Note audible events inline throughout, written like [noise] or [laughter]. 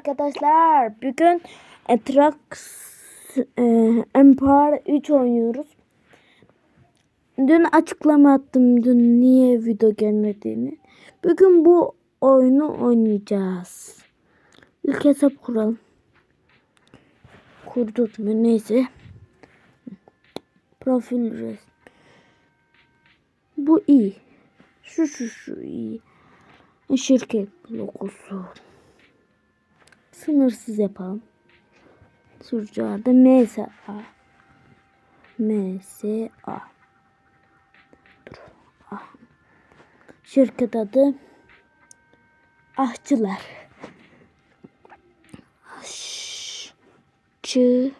Arkadaşlar bugün Atrax e, Empire 3 oynuyoruz. Dün açıklama attım dün niye video gelmediğini. Bugün bu oyunu oynayacağız. İlk hesap kuralım. Kurduk mu neyse. Profil resim. Bu iyi. Şu şu şu iyi. Şirket logosu. Sınırsız yapalım. Adı MSA. MSA. Dur. Ah. Şirket adı Ahçılar. Ahçı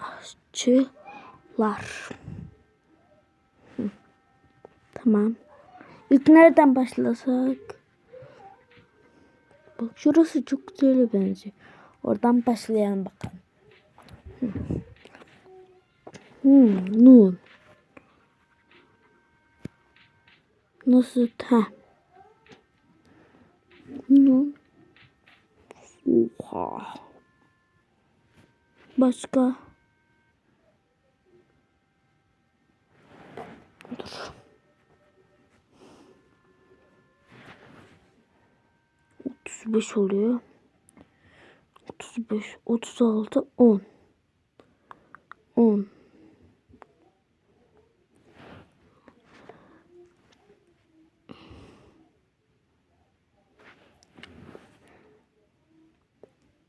Ahçılar. Hı. Tamam. İlk nereden başlasak? Bak şurası çok güzel benziyor. Oradan başlayalım bakalım. Hmm, Nun. Nasıl? Ha. Nun. Oha. Başka? Dur. 35 oluyor. 35, 36, 10. 10.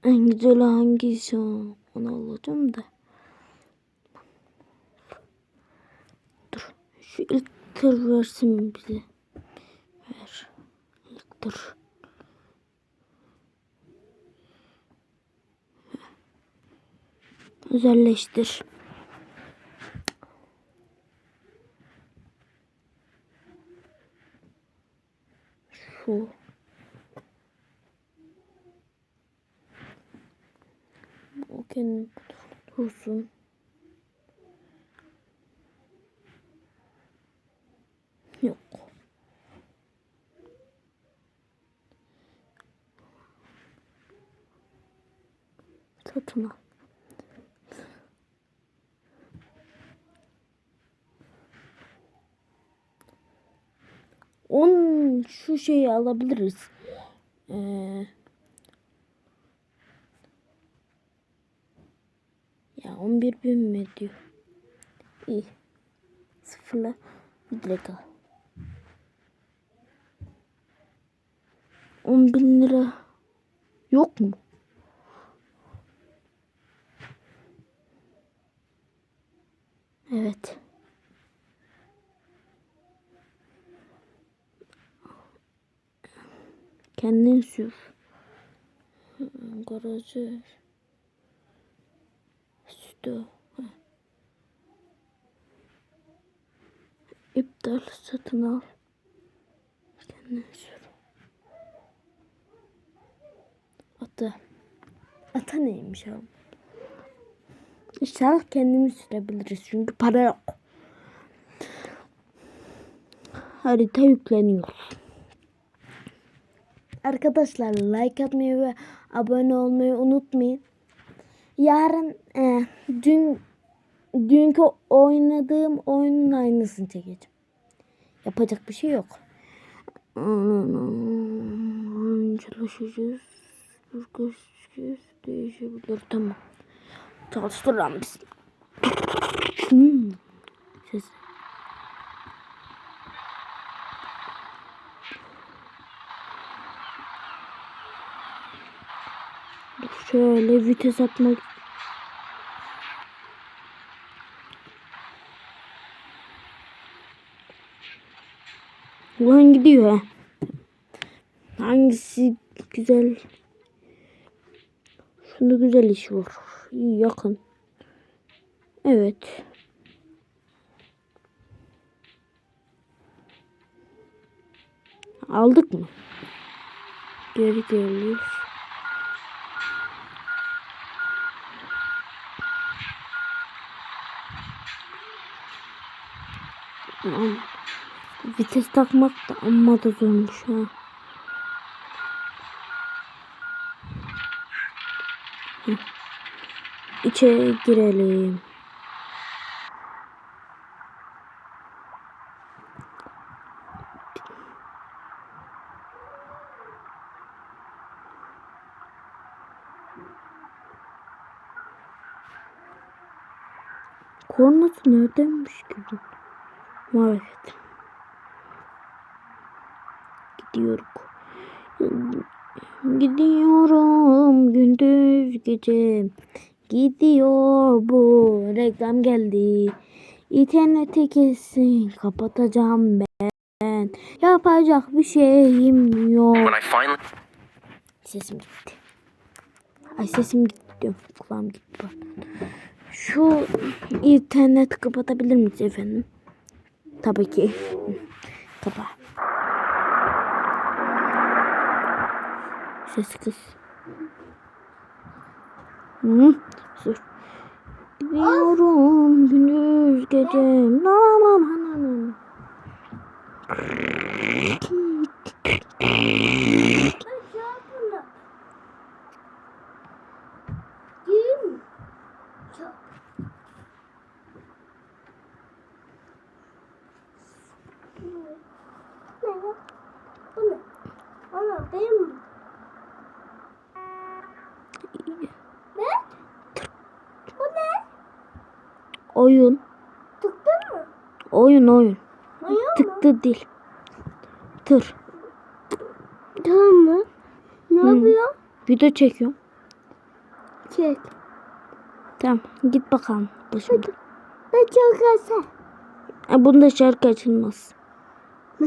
En güzel hangisi? Onu alacağım da. Dur. Şu ilk tır versin bize. Ver. İlk tır. Özelleştir. Şu. O kendim dursun. Yok. Satın al. On şu şeyi alabiliriz. Ee, ya 11 bin mi diyor? İyi. Sıfırla direkt al. 10 bin lira yok mu? Evet. Kendin sür. Garajı. Sütü. İptal satın al. Kendin sür. Atı. Ata neymiş abi? İnşallah kendimiz sürebiliriz çünkü para yok. Harita yükleniyor. Arkadaşlar like atmayı ve abone olmayı unutmayın. Yarın e, dün dünkü oynadığım oyunun aynısını çekeceğim. Yapacak bir şey yok. Çalışacağız. Çalışacağız. Değişebilir. Tamam. Çalıştıralım biz. Hmm. Ses. Şöyle vites atmak. Ulan gidiyor ha. Hangisi güzel? Şunda güzel iş var. İyi yakın. Evet. Aldık mı? Geri geliyoruz. Vites takmak da amma da zormuş ha. İçeri girelim. Kornası neredeymiş ki bu? Var evet. Gidiyoruz. Gidiyorum gündüz gece. Gidiyor bu reklam geldi. İnterneti kesin kapatacağım ben. Yapacak bir şeyim yok. Sesim gitti. Ay sesim gitti. Kulağım gitti. Şu internet kapatabilir miyiz efendim? Tabii ki. Kapa. Ses kız. Hı, sus. Gidiyorum gündüz gece. Aman aman. Benim ne? Bu ne? Oyun. Tıktın mı? Oyun oyun. Oyun mu? Tıktı değil. Tır. Tamam mı? Ne Hı. yapıyor? Video çekiyorum. Çek. Tamam git bakalım başına. Ben çok. E, bunda şarkı açılmaz. [laughs]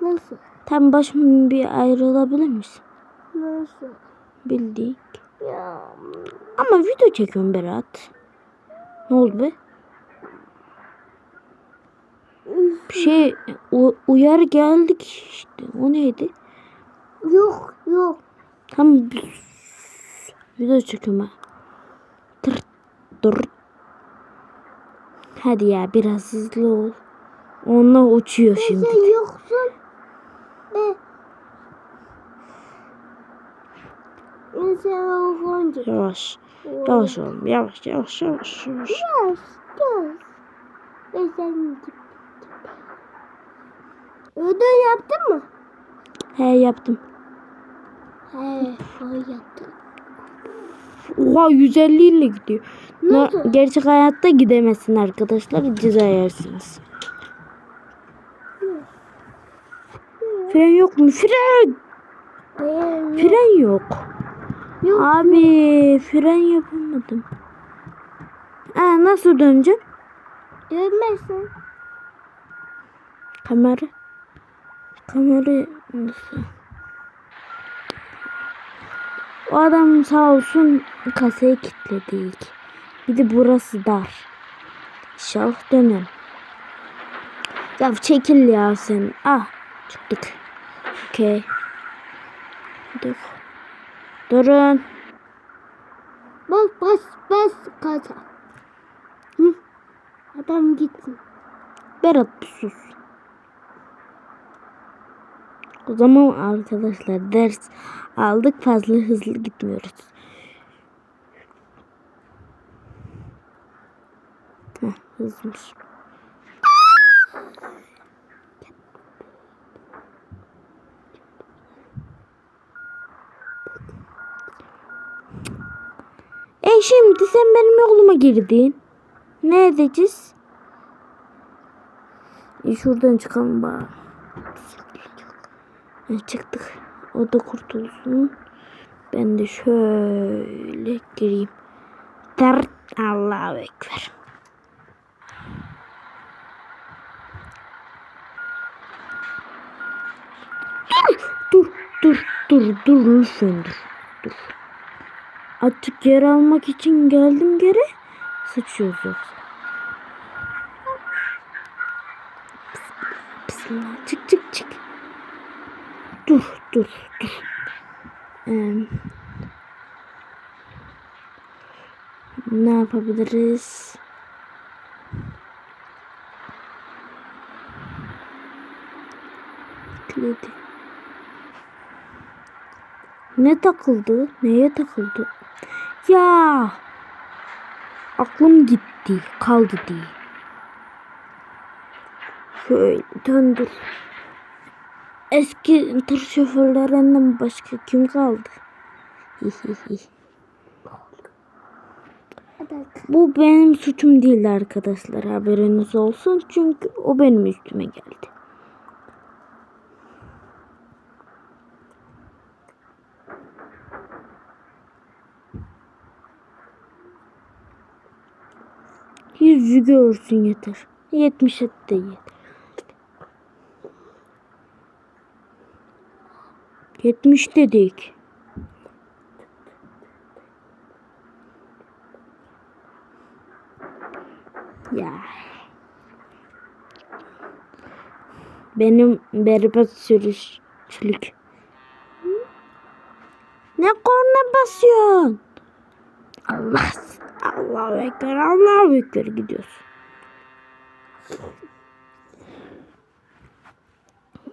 Nasıl? Tam başım bir ayrılabilir misin? Nasıl? Bildik. Ya. Ama video çekiyorum Berat. Ne oldu be? Bir şey uyar geldik işte. O neydi? Yok yok. Tam video çekiyorum ben. Tır dur. Hadi ya biraz hızlı ol. Onunla uçuyor şimdi. Yoksun. Be. Ben sen olunca. Yavaş. Yavaş oğlum. Yavaş yavaş yavaş yavaş. Yavaş Ödül yaptın mı? He yaptım. He, o yaptım. Oha 150 ile gidiyor. Nasıl? gerçek hayatta gidemezsin arkadaşlar. Ceza yersiniz. Fren yok mu? Fren! Ben Fren yok. yok. Abi fren yapamadım. Aa, nasıl döneceğim? Dönmezsin. Kamera. Kamera nasıl? O adam sağ olsun kasayı kilitledik. Bir de burası dar. İnşallah dönerim. Ya çekil ya sen. Ah çıktık. Okey. Dur. Durun. Bas bas bas kaza. Hı. Adam gitsin. Berat sus. O zaman arkadaşlar ders aldık fazla hızlı gitmiyoruz. Heh, hızmış. E şimdi sen benim yoluma girdin. Ne edeceğiz? E şuradan çıkalım bari. E, çıktık. O da kurtulsun. Ben de şöyle gireyim. Dert Allahu Ekber. Dur, dur, dur, dur lütfen dur, dur. Artık yer almak için geldim geri. Sıçıyoruz yoksa. Bismillah. Çık çık çık. Dur dur dur. Ee, ne yapabiliriz? Kilitledi. Ne takıldı? Neye takıldı? Ya! Aklım gitti. Kaldı diye. Şöyle döndür. Eski tır şoförlerinden başka kim kaldı? Bu benim suçum değil arkadaşlar haberiniz olsun. Çünkü o benim üstüme geldi. Yüzü görsün yeter. 70 et de yeter. 70 dedik. Ya. Benim berbat sürüşçülük. Ne korna basıyorsun? Allah Allahu Ekber Allahu Ekber gidiyorsun.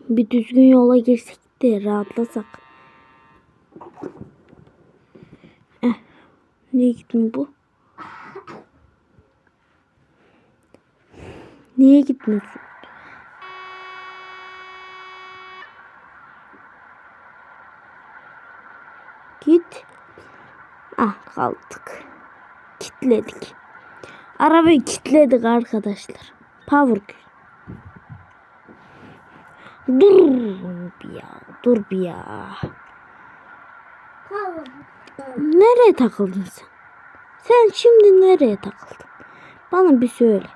Bir düzgün yola girsek de rahatlasak. Eh, niye gitmiyor bu? Niye gitmiyorsun? Git. Ah kaldık. Kitledik. Arabayı kitledik arkadaşlar. Power. Dur bir ya. Dur bir ya. Nereye takıldın sen? Sen şimdi nereye takıldın? Bana bir söyle.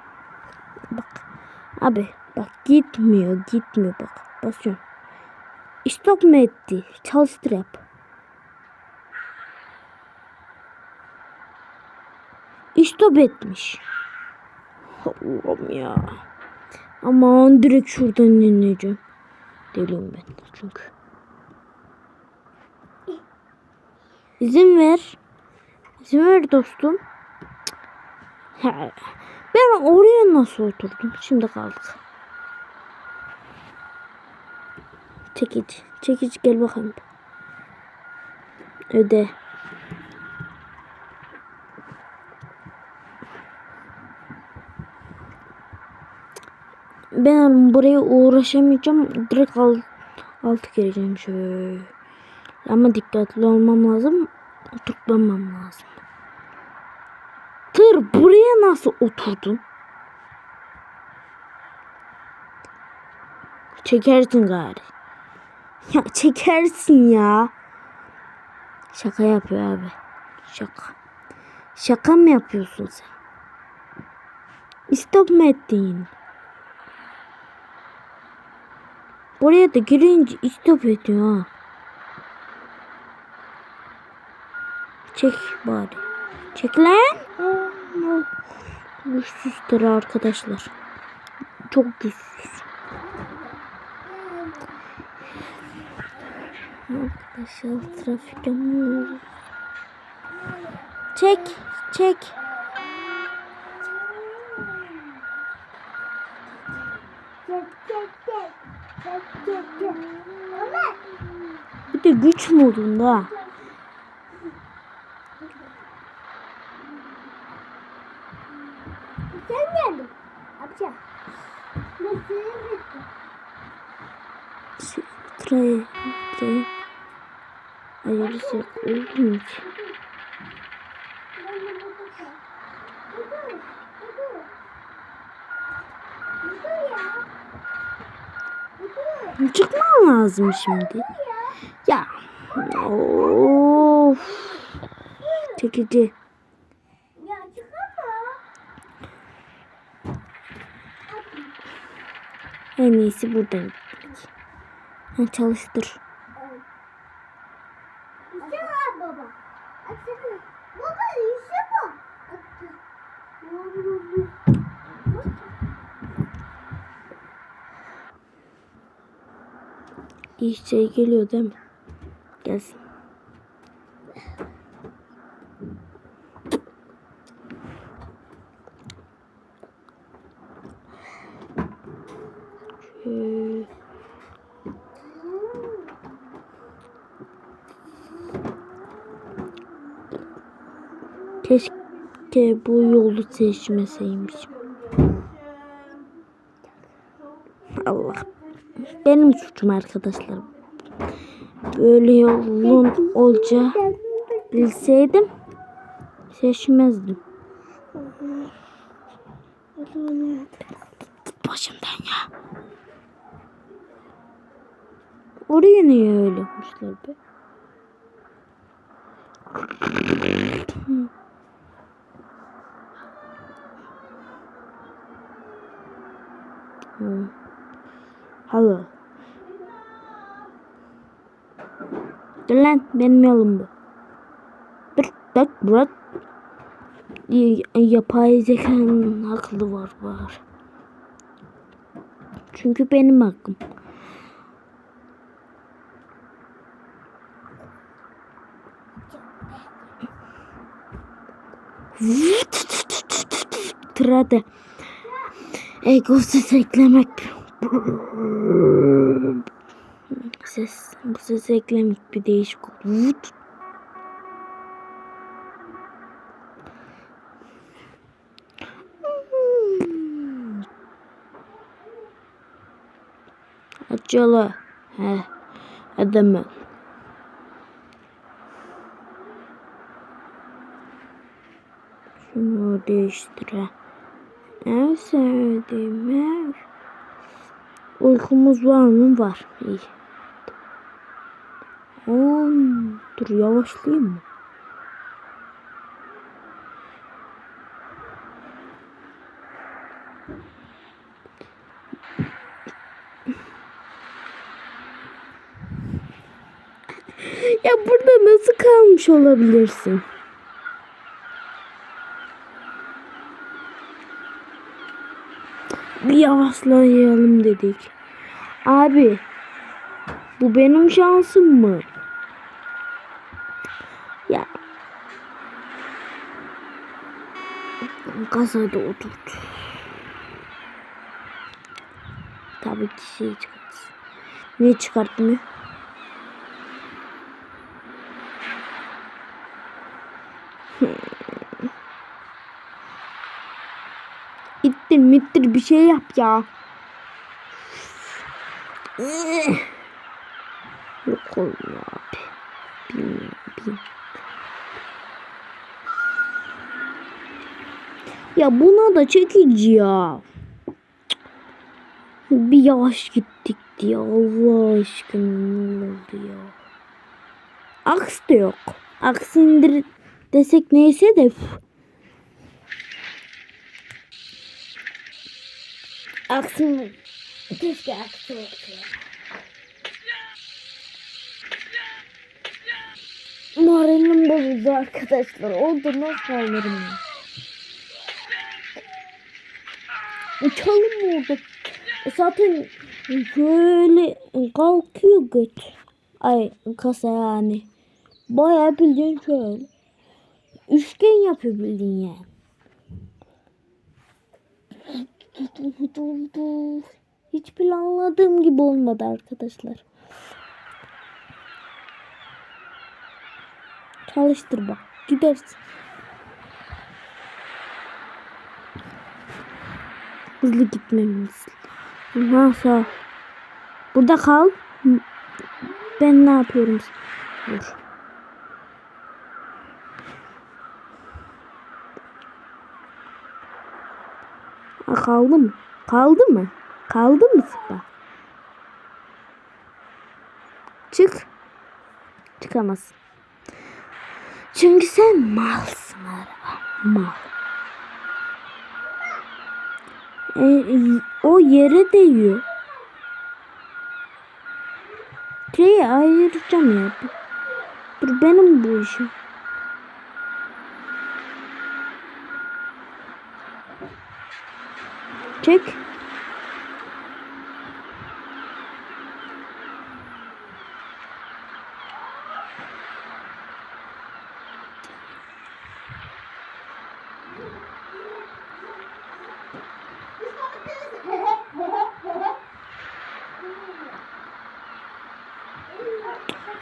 Bak. Abi bak gitmiyor gitmiyor bak. Basıyorum. Stop mu etti? Çalıştır yap. Stop etmiş. Allah'ım ya. Aman direkt şuradan ineceğim. Deliyim ben çünkü. İzin ver. İzin ver dostum. Ben oraya nasıl oturdum? Şimdi kaldık. Çekici. Çekici gel bakalım. Öde. Ben buraya uğraşamayacağım. Direkt al, altı gireceğim şöyle. Ama dikkatli olmam lazım. Oturtmamam lazım. Tır buraya nasıl oturdun? Çekersin gari. Ya çekersin ya. Şaka yapıyor abi. Şaka. Şaka mı yapıyorsun sen? İstop mu ettin Buraya da girince istop ediyor ha. Çek bari. Çek lan. Güçsüzdür arkadaşlar. Çok güçsüz. Arkadaşlar trafikte Çek. Çek. Bir de güç modunda. Sen geldin. Amca. Nasıl. Traya. Ayarısı oldu mu ki? Çıkmam lazım şimdi. Ya. Of. Çekici. En iyisi buradan. Ha, çalıştır. iyi şey geliyor değil mi? Gelsin. Keşke bu yolu seçmeseymişim. Allah benim suçum arkadaşlar. Böyle yolun olacağı bilseydim seçmezdim. Git başımdan ya. Oraya niye öyle yapmışlar be? Hmm. Halo. Dur lan benim yolum bu. Dur bak bırak. Yapay zekanın aklı var var. Çünkü benim hakkım. Tırada. Ego ses eklemek. Ses, bu ses eklemek bir değişik oldu. Yolu. He. Edemem. Şunu değiştire. En sevdiğim ev. Uykumuz var mı? Var. İyi. On. Dur yavaşlayayım mı? Ya burada nasıl kalmış olabilirsin? Bir yavaşlayalım dedik. Abi bu benim şansım mı? Ya. Kasada oturdu. Tabii ki şey çıkartsın. Niye çıkartmıyor? İttir mittir bir şey yap ya. Yok olmuyor abi. Bilmiyorum, bilmiyorum. Ya buna da çekici ya. Bir yavaş gittik diye Allah aşkına ne oldu ya. Aks da yok. Aks indir desek neyse de Aksın. Keşke aksın olsa. Moralim bozuldu arkadaşlar. Oldu nasıl alırım ya? Uçalım mı orada? E zaten böyle kalkıyor göt. Ay kasa yani. Bayağı bildiğin şöyle. Üçgen yapıyor bildiğin yani. Hiç planladığım gibi olmadı arkadaşlar. Çalıştır bak. Gidersin. Hızlı gitmemiz. Ol. Burada kal. Ben ne yapıyorum? Dur. Ha, kaldı mı? Kaldı mı? Kaldı mı sıpa? Çık. Çıkamazsın. Çünkü sen malsın araba. Mal. E, o yere değiyor. Şeyi ayıracağım ya. Dur benim bu işim. Çek.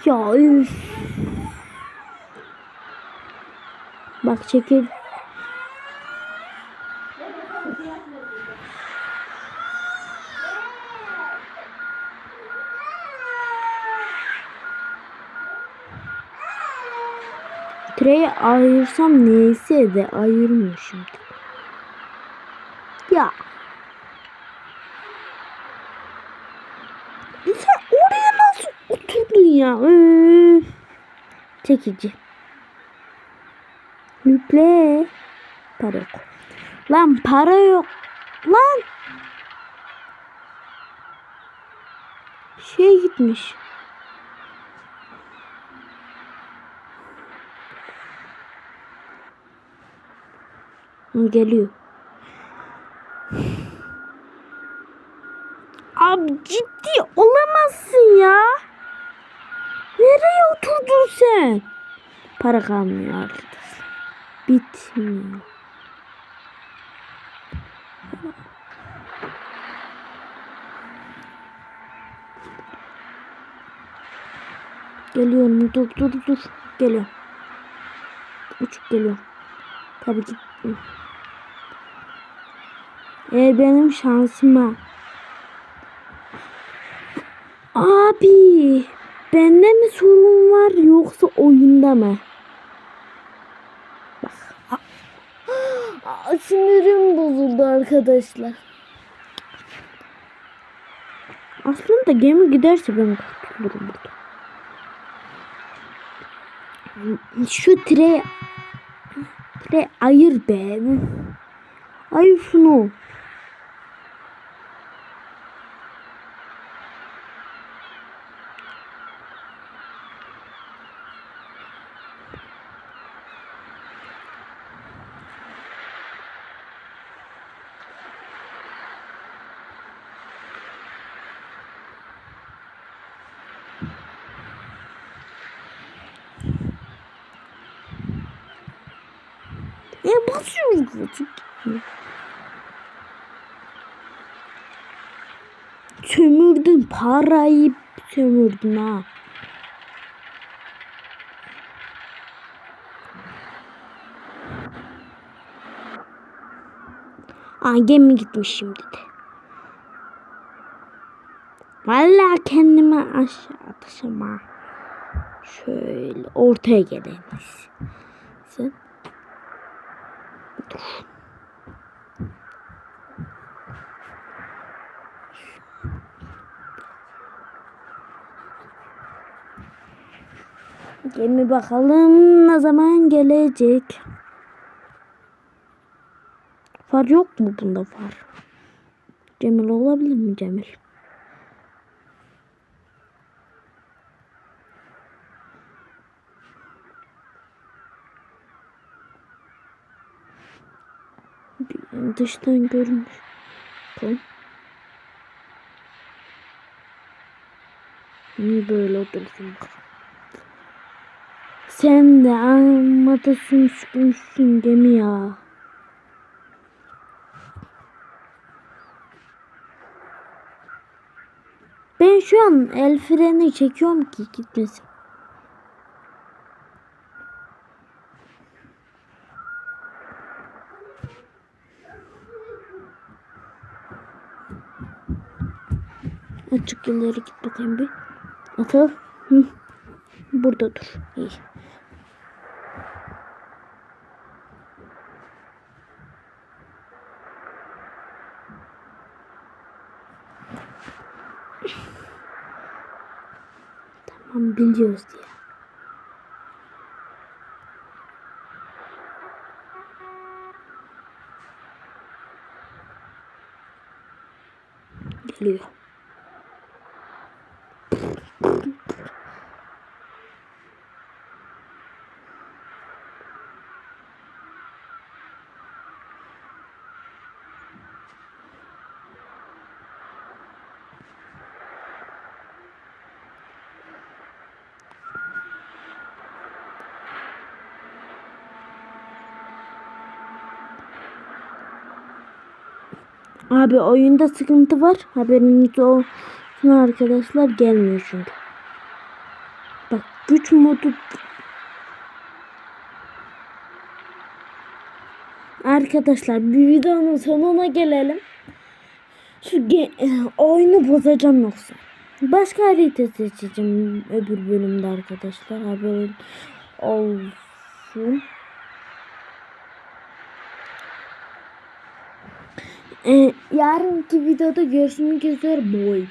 Ya üf. Bak çekil. Ayırsam neyse de ayırmıyor şimdi. Ya. Sen oraya nasıl oturdun ya? Üf. Çekici. Yükle. Para yok. Lan para yok. Lan. Şey gitmiş. Geliyor. Abi ciddi olamazsın ya. Nereye oturdun sen? Para kalmıyor arkadaşlar. Bitmiyor. Geliyorum dur dur dur. Geliyorum. Uçup geliyorum. Tabii ki. Eğer benim şansıma. Abi. Bende mi sorun var yoksa oyunda mı? Bak. [gasps] Sinirim bozuldu arkadaşlar. Aslında gemi giderse ben kurtulurum burada. Şu tire tire ayır be. Ayır şunu. E basıyoruz artık. Sömürdün parayı sömürdün ha. Aa gemi gitmiş şimdi de. Vallahi kendime aşağı atacağım ha. Şöyle ortaya geleyim. Sen. Dur. Gemi bakalım ne zaman gelecek. Far yok mu bunda far? Cemil olabilir mi Cemil? Bir Dıştan görünüş. Bakalım. Niye böyle bakalım. Sen de amma da sümsükmüşsün gemi ya. Ben şu an el freni çekiyorum ki gitmesin. Açık ileri git bakayım bir. Atıl. Hı. Burada dur. İyi. Tamam biliyoruz diye. Geliyor. Abi oyunda sıkıntı var. Haberiniz olsun arkadaşlar. Gelmiyor çünkü. Bak güç modu Arkadaşlar bir videonun sonuna gelelim. Şu ge- oyunu bozacağım yoksa. Başka harita seçeceğim öbür bölümde arkadaşlar. Haberin olsun. Yarınki videoda görüşmek üzere. Boy.